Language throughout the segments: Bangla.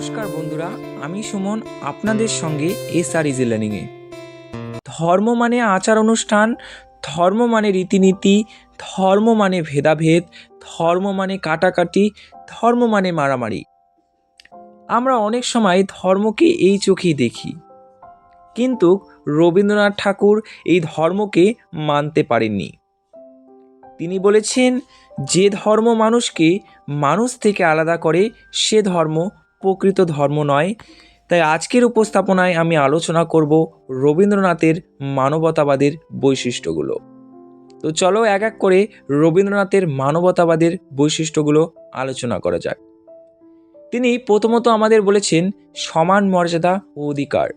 নমস্কার বন্ধুরা, আমি সুমন, আপনাদের সঙ্গে এস আর ইজি লার্নিংয়ে ধর্ম মানে আচার অনুষ্ঠান, ধর্ম মানে রীতিনীতি, ধর্ম মানে ভেদাভেদ, ধর্ম মানে কাটাকাটি, ধর্ম মানে মারামারি। আমরা অনেক সময় ধর্মকে এই চোখেই দেখি। কিন্তু রবীন্দ্রনাথ ঠাকুর এই ধর্মকে মানতে পারেননি। তিনি বলেছেন, যে ধর্ম মানুষকে মানুষ থেকে আলাদা করে, সে ধর্ম প্রকৃত ধর্ম নয়। তাই আজকের উপস্থাপনায় আমি আলোচনা করব রবীন্দ্রনাথের মানবতাবাদের বৈশিষ্ট্যগুলো। তো চলো এক এক করে রবীন্দ্রনাথের মানবতাবাদের বৈশিষ্ট্যগুলো আলোচনা করা যাক। তিনি প্রথমত আমাদের বলেছেন, সমান মর্যাদা ও অধিকার।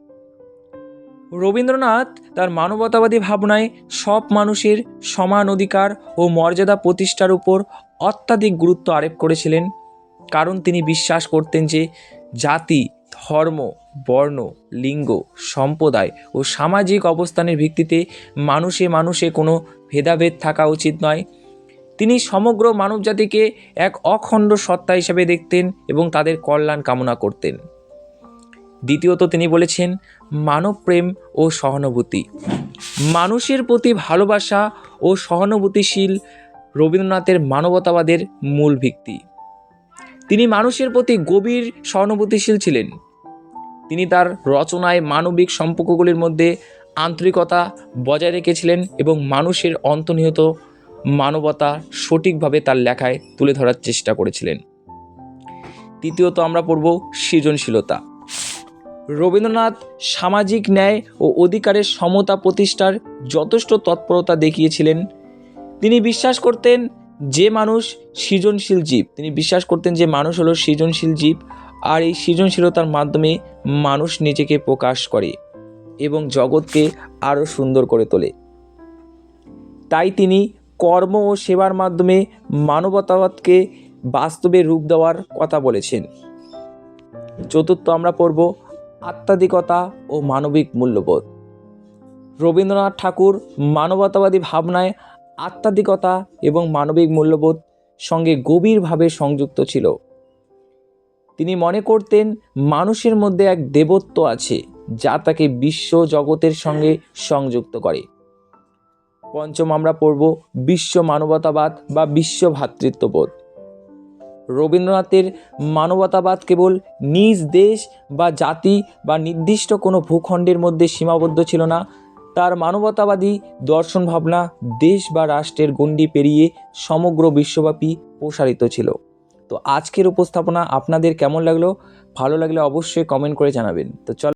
রবীন্দ্রনাথ তার মানবতাবাদী ভাবনায় সব মানুষের সমান অধিকার ও মর্যাদা প্রতিষ্ঠার উপর অত্যাধিক গুরুত্ব আরোপ করেছিলেন কারণ তিনি বিশ্বাস করতেন যে জাতি, ধর্ম, বর্ণ, লিঙ্গ, সম্প্রদায় ও সামাজিক অবস্থানের ভিত্তিতে মানুষে মানুষে কোনো ভেদাভেদ থাকা উচিত নয়। তিনি সমগ্র মানবজাতিকে এক অখণ্ড সত্তা হিসেবে দেখতেন এবং তাদের কল্যাণ কামনা করতেন। দ্বিতীয়ত তিনি বলেছেন মানবপ্রেম ও সহানুভূতি। মানুষের প্রতি ভালোবাসা ও সহানুভূতিশীল রবীন্দ্রনাথের মানবতাবাদের মূল ভিত্তি। তিনি মানুষের প্রতি গভীর সহানুভূতিশীল ছিলেন। তিনি তার রচনায় মানবিক সম্পর্কগুলির মধ্যে আন্তরিকতা বজায় রেখেছিলেন এবং মানুষের অন্তর্নিহিত মানবতা সঠিকভাবে তার লেখায় তুলে ধরার চেষ্টা করেছিলেন। তৃতীয়ত আমরা পড়ব সৃজনশীলতা। রবীন্দ্রনাথ সামাজিক ন্যায় ও অধিকারের সমতা প্রতিষ্ঠার যথেষ্ট তৎপরতা দেখিয়েছিলেন। তিনি বিশ্বাস করতেন যে মানুষ সৃজনশীল জীব, তিনি বিশ্বাস করতেন যে মানুষ হলো সৃজনশীল জীব, আর এই সৃজনশীলতার মাধ্যমে মানুষ নিজেকে প্রকাশ করে এবং জগৎকে আরও সুন্দর করে তোলে। তাই তিনি কর্ম ও সেবার মাধ্যমে মানবতাবাদকে বাস্তবে রূপ দেওয়ার কথা বলেছেন। চতুর্থ আমরা পড়ব আত্মাধিকতা ও মানবিক মূল্যবোধ। রবীন্দ্রনাথ ঠাকুর মানবতাবাদী ভাবনায় আত্মাধিকতা এবং মানবিক মূল্যবোধ সঙ্গে গভীরভাবে সংযুক্ত ছিল। তিনি মনে করতেন মানুষের মধ্যে এক দেবত্ব আছে, যা তাকে বিশ্ব জগতের সঙ্গে সংযুক্ত করে। পঞ্চম আমরা পড়ব বিশ্ব মানবতাবাদ বা বিশ্ব ভ্রাতৃত্ববোধ রবীন্দ্রনাথের মানবতাবাদ কেবল নিজ দেশ বা জাতি বা নির্দিষ্ট কোনো ভূখণ্ডের মধ্যে সীমাবদ্ধ ছিল না তার মানবতাবাদী দর্শন ভাবনা দেশ বা রাষ্ট্রের গণ্ডি পেরিয়ে সমগ্র বিশ্বব্যাপী প্রসারিত ছিল। তো আজকের উপস্থাপনা আপনাদের কেমন লাগল? ভালো লাগলে অবশ্যই কমেন্ট করে জানাবেন। তো চল